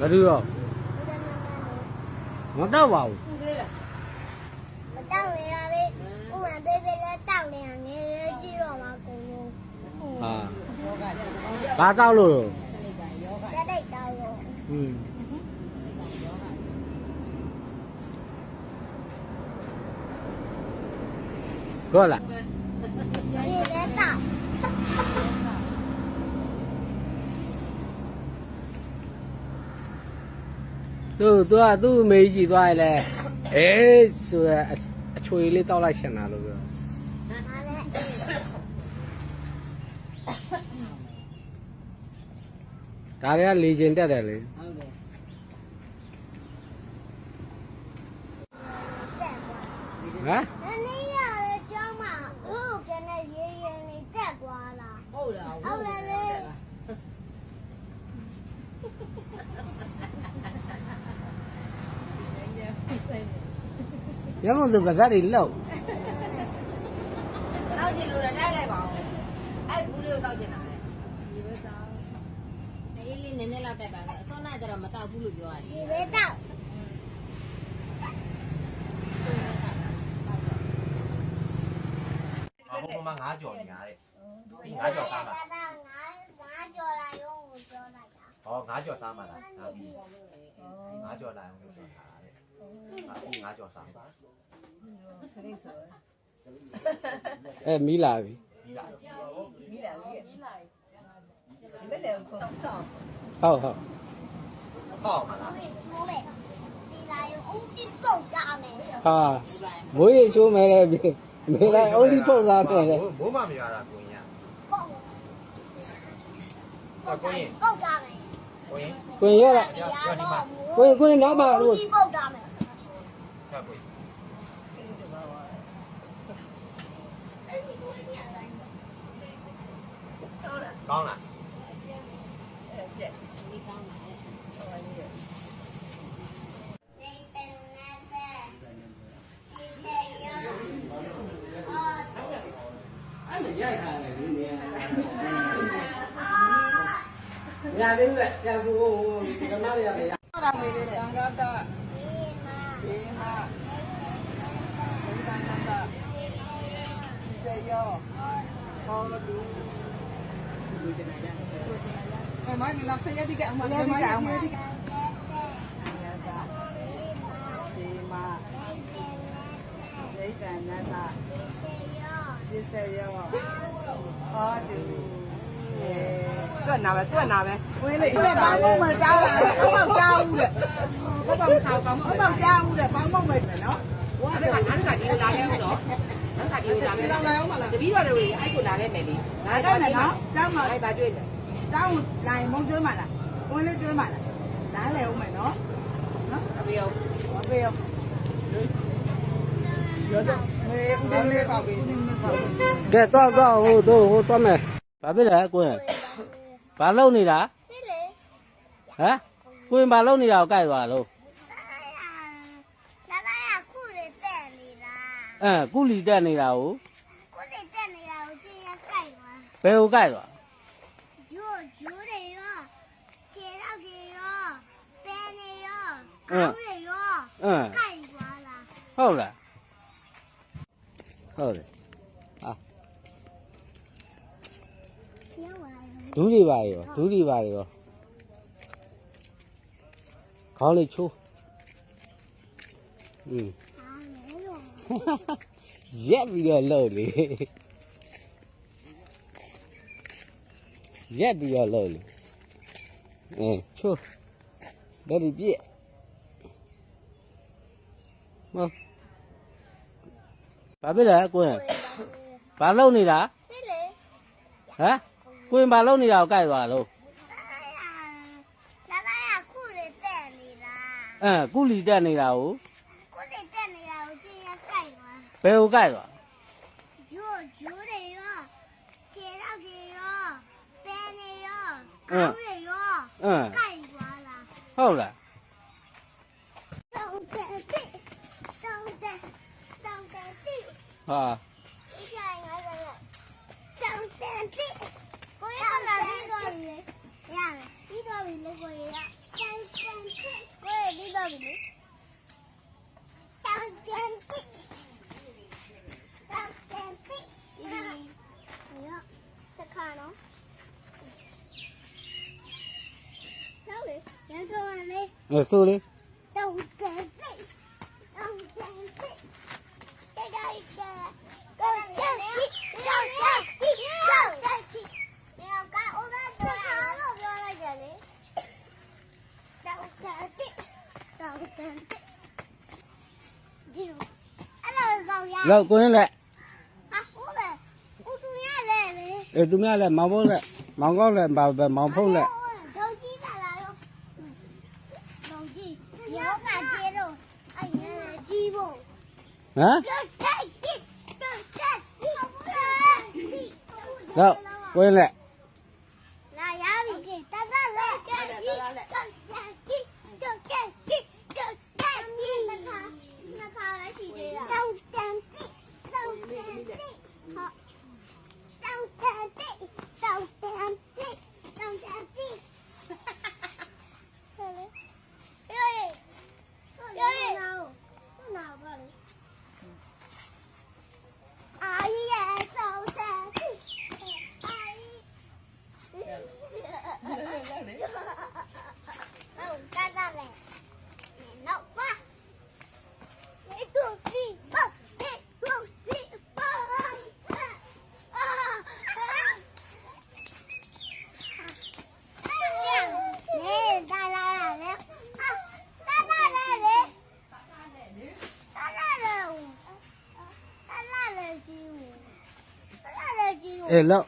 ဘယ်သူရောမတော့ပါဘူးမတောက်နေတာလေဥမာသေးသေးလေးတောက်နေတာငယ်လေးကြည့်တော့မှကုန်လုံး ဟာဘာတောက်လို့လဲ တက်တိတ်တောက်ရော อืมကောလား ဒီလည်းတောက် သူသူကသူ့အမေကြီးရှိသွားရလဲအေးဆိုရအအချွေလေးတောက်လိုက်ရှင်တာလို့ပြောဒါလည်းဒါတွေကလေကျင်တက်တယ်လေတက်သွားဟမ်။နည်းရတဲ့ကျောင်းမှာဟုတ်ကနဲ့ရေးရင်နေတက်သွားလားဟုတ်လား။ဟုတ်တယ်လေ ရမသူပကတ်တွေလောက်တောက်ချင်လို့လည်းတိုက်လိုက်ပါဦးအဲ့ဘူးလေးကိုတောက်ချင်တာလေအေးလေးနည်းနည်းလောက်တက်ပါလေအစောနာကျတော့မတောက်ဘူးလို့ပြောရတယ်။ဒီလည်းတောက်ဟိုဘုံမှာ9ကြော်နေရတဲ့ဒီ9ကြော်စားမှာ။ဒါငါငါကြော်လာရုံကိုပြောလိုက်တာဟော9ကြော်စားမှာလားဒါပြီး9ကြော်လာအောင်လို့ပြောတာတဲ့ အခု9ကြော်စားမှာအဲမီးလာပြီပြီးလားမိလာပြီမိလာဒီဘက်လည်းခုံဆောင်ဟုတ်ဟုတ်ဟောမှာလား။ဟုတ်ပဲ။ဒီလာရုံဦးတိပုတ်ကြမယ်။ဟာမိုးရေရှိုးမယ်လေမေလိုက်အုံးဒီပုတ်သားမယ်လေဘိုးမမရတာကိုရင်ပုတ်ဟောကိုရင်ပုတ်ကြမယ်ကိုရင်ကိုရင်ရလား။ရာတော့ကိုရင်ကိုရင်နောက်ပါလို့ဦးတိပုတ်ကြမယ် ဆက်ကိုရင်ကောင်းလားအဲ့ကျက်ဒီကောင်းပါလေဟောလေး။နေပ င်နေတဲ့ဒီတဲ့ရောအော်အဲ့မရိုက်ထားတယ်ဒီနေရာရသေးဘူးလေရဆိုဟိုဒီကမားရရတယ်တော်မေးတယ်သံဃာတဒီမှာဘေးမှာဘုရားနန္ဒဒီရောဟောတူအဲမိုင်းလာဖျက်ဒီကအမလေးမိုင်းအမလေးဒီကဒီမှာဒိဋ္ဌာနန္ဒဒီစေရောဟောတူတွက်နာပဲတွက်နာပဲကိုင်းလေးအဲ့ဘာမှမကြောက်ဘူးဘာမှမကြောက်ဘူးလေ ဘာမှမကြောက်ဘူးဘာမှမကြောက်ဘူးလေဘာမှမမယ်နော်အဲ့ဒါကအဲ့ဒါဒီလာလဲဦးတော့အဲ့ဒါဒီလာလဲဒီလောက်လာအောင်မလားတပီးတော်တွေအဲ့ကိုလာလဲမယ်လေငါအဲ့တော့ဒါနဲ့နော်ကျောင်းမှာအဲ့ဘာတွေ့လဲတောင်းလိုင်မုံကျွေးမှာလားကိုင်းလေးကျွေးမှာလားနားလဲဦးမယ်နော်နော်အမေရောဘာပေးရောရောတော့မေဦးတင်လေးပါပေးဦးတင်လေးပါပေးကဲတော့တော့ဟိုတို့ဟိုတော့မယ်ဘာဖြစ်လဲကိုရင်ဘာလုပ်နေတာစစ်လေဟမ်ကိုရင်ဘာလုပ်နေတာကိုကြိုက်သွားလို့လာလာရခုတွေတက်နေတာ အဲကုလီတက်နေတာကိုခုတွေတက်နေတာကိုကြည့်ရကြိုက်သွားဘယ်ကိုကြိုက်သွားဂျိုးဂျိုးတွေရောခြေတော့တွေရောပဲနေရောကောင်းတွေရောအင်းကြိုက်သွားလားဟုတ်လားဟုတ်တယ်ဟာပြောပါလားဒူးတွေပါရောဒူးတွေပါရောခေါင်းလေးချိုးอืมအားလေလို့ ရက်ပြီးတော့လှုပ်လေရက်ပြီးတော့လှုပ်လေအင်းချိုးဒါဒီပြည့်မဘာဖြစ်လဲကိုရင်ဘာလုပ်နေတာစစ်လေဟမ်ကိုရင်ဘာလုပ်နေတာကိုကြိုက်သွားလို့လာလာရခုတွေတက်နေတာအဲကုလီတက်နေတာကို 背后盖着。就就得有，肩上得有，背上得有，腰得有，了。好了。好了。啊！你想要的，长身体，我要买那个鱼，要一个鱼那个鱼，长身体，我要那个鱼，长身 နောက်လေရန်ကုန်ကလေအဲဆိုလေတောင်းတယ်တိတ်တောင်းတယ်တိတ်တိတ်တိတ်တောင်းတယ်တိတ်တောင်းတယ်တိတ်တောင်းတယ်တိတ် ဟမ်တက် Đâu, ta ra này. Mẹ nậu quá. Mẹ tôi đi bơi. Mẹ tôi đi bơi. Mẹ ta ra này. Ta ra này. Ta ra này. Ta ra này. Ta ra này. Ta ra này.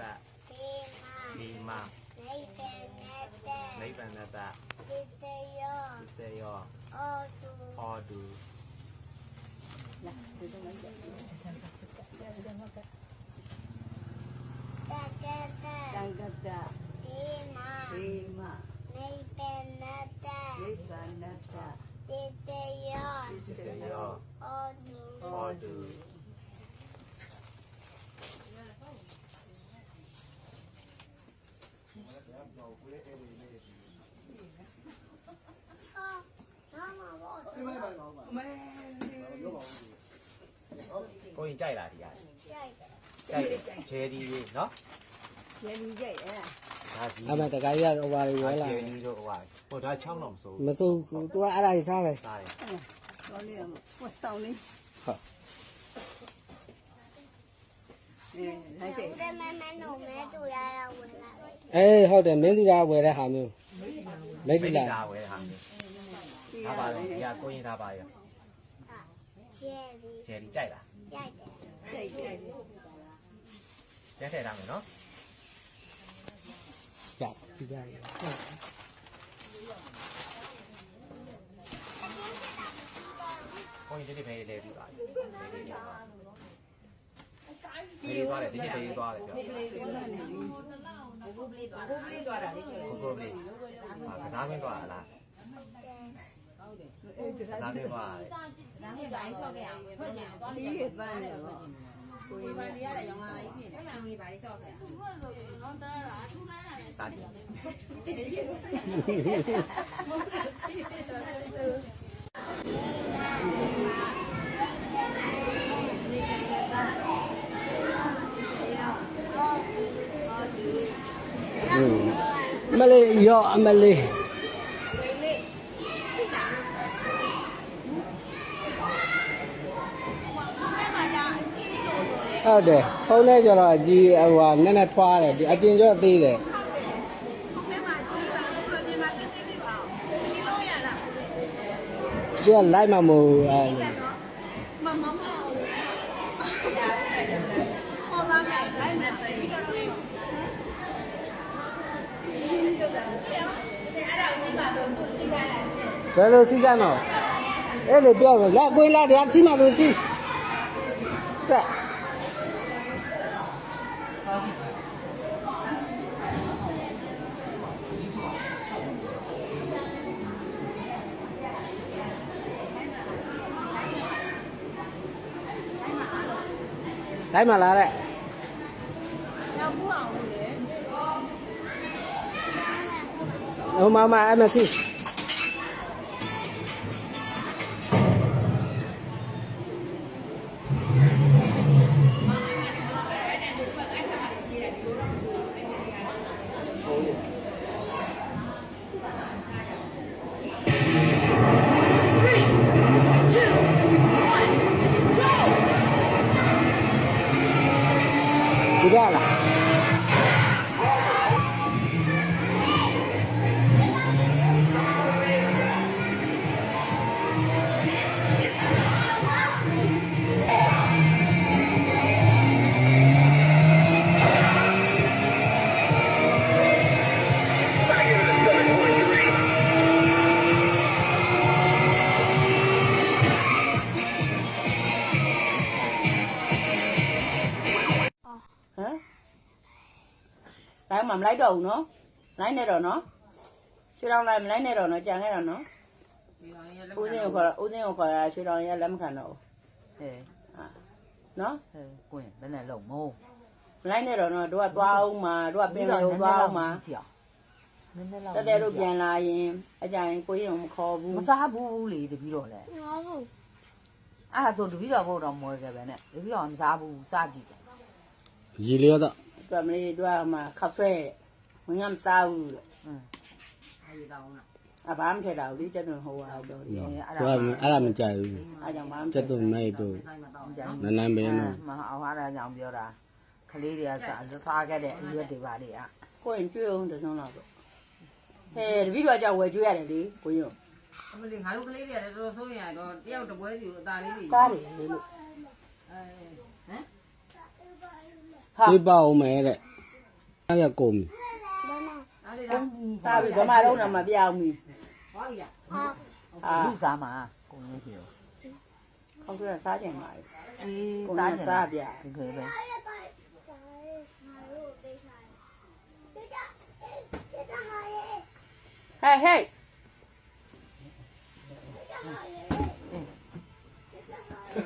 တဒီမှာဒီမနေတယ်နေတဲ့နိဗ္ဗာန်တဒီတရောသစ္စေယောအော်သူဟောတုတကတဲ့တန်ကတဒီမှာဒီမနေတယ်နေတဲ့ နိဗ္ဗာန်တဒီတရောသစ္စေယောအော်သူဟောတုအော်နာမဘောကိုရင်ကြိုက်လားဒီကကြိုက်တယ်ကြိုက်တယ်ချယ်ဒီလေးနော်ရေလူကြိုက်အဲဒါစီအမတကယ်ရဟိုပါလေဝဲလာချယ်ဒီတို့ဟိုဟာဟိုဒါချောင်းတော့မစိုးမစိုးဘူးသူကအဲ့ဒါကြီးစားတယ်စားတယ်တော်လေးဝတ်ဆောင်လေးဟုတ်အဲ လိုက်ကြိုက်ဒီမမနိုမဲတူရရဝင်လာတယ်အေးဟုတ်တယ်မင်းသူကဝယ်တဲ့ဟာမျိုးမိတ်မိတိလာလာဝဲဟာမျိုးဒါပါလေဒီကကိုရင်ဒါပါရောကျဲဒီချယ်ဒီကြိုက်လားကြိုက်တယ်ကြိုက်ကြိုက်ရက်ထည့်ထားမယ်နော်ကြောက်ဒီကြရကိုရင်ဒီနေ့ဖယ်လေးပြီးပါလေ လေးလေးလေးသွားတယ်ဒီနေ့ဖယ်သွားတယ်ပြောဘိုးပလေးသွားတာဘိုးပလေးသွားတာလေကိုကိုလေးကစားမင်းသွားလားကစားမင်းသွားတယ်ဒါနဲ့ဘာလို့ဆော့ခဲ့အောင်ထွက်ကြတယ်သွားဒီနေရပန်းတယ်ပေါ့ကိုဒီယ်မှာနေရတဲ့ရောင်လာလေးဖြစ်နေတယ်မှန်ဘာလို့ဆော့ခဲ့အောင်တော့တားတာထူးလိုက်တာလေစားတယ် မလေးရောအမလေးဟုတ်တယ်ဖုန်းထဲကျတော့အကြီးဟိုဟာနည်းနည်းထွားတယ်ဒီအပြင်ကျတော့သေးတယ်ဒီကလိုက်မှာမဟုတ်ဘူးအဲဘ ဘယ်လိုစီးကမ်းတော့အဲ့လိုပြောတော့လက်ကွင်းလက်တရားစီးမှလို့စီးကဲတိုင်းမလာတဲ့ ဟိုမမ လိုက်တော့ဘူးနော်လိုက်နေတော့နော်ရွှေတောင်လိုက်မလိုက်နေတော့နော်ကြံခဲ့တော့နော်ဦးစင်းကိုခေါ်ဦးစင်းကိုခေါ်ရရွှေတောင်ရလက်မခံတော့ဘူးဟဲ့နော်ဟဲ့ကိုရင်ဘယ်နဲ့လုံးမိုးမလိုက်နေတော့နော်တို့ကသွားအောင်မှာတို့ကပင်လေကိုသွားအောင်မှာနည်းနည်းလောက်တက်တဲ့တို့ပြန်လာရင်အကြိုင်ကိုရင်မခေါ်ဘူးမစားဘူးလေတပီတော့လေငါဘူးအဲ့ဒါဆိုတပီတော့ဘုတ်တော့မွဲခဲ့ပဲနဲ့တပီတော့မစားဘူးစားကြည့်တယ်ရေလျောတော့သူက မလေးတို့ကမှခါဖဲဝင်ငါမစားဘူးလို့ဟမ်အဲ့ဒီတော့လားအဘာမှမထည့်တာဘူးလေတက်တွင်ဟိုဟာတော့နော်သူကအဲ့ဒါမကြိုက်ဘူးအားကြောင့်ဘာမှမကျက်တော့မဲ့တော့နန်းနန်းပဲနော်မအောင်ဟာတာကြောင့်ပြောတာကလေးတွေကစားခဲ့တဲ့အရွက်တွေပါတွေကကိုရင်ကျွေးအောင်တစုံလောက်တော့ဟဲ့တပည့်တော်ကြောင့်ဝယ်ကျွေးရတယ်လေကိုရင်အမလေးငါတို့ကလေးတွေကလည်းတော်တော်ဆိုးရတော့တယောက်တစ်ပွဲစီကိုအသာလေးကြီးကားတယ်လေလို့အဲဟမ်ဟာ ပြပါအောင်မယ်တဲ့အဲ့ရကုန်ပြီအားလေးတော့စားပြီဗမာတော့တော့မပြောင်းဘူးဟောရဟာဟာလူစားမှာကိုရင်ပြေခေါင်းကျွေးစားကြင်ပါလေအေးကိုစားရင်ကြစားပြဒီခေပဲငါတို့ပေးစားတယ်ကြကြကြဟာရဲ့ဟဲ့ဟဲ့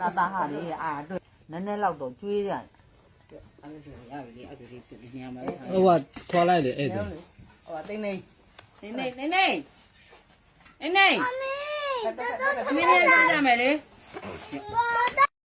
တာတာဟာလေအာတွေ့နည်းနည်းလောက်တော့ကျွေးတယ် အဲ့ဒါဆိုရပြီအဲ့ဒါဒီညမှာဟိုကခေါ်လိုက်တယ်အဲ့ဒါဟိုတိတ်နေနေနေနေနေနေနေအမေတက်တက်တက်အမေနဲ့စားကြမယ်လေဘာသာ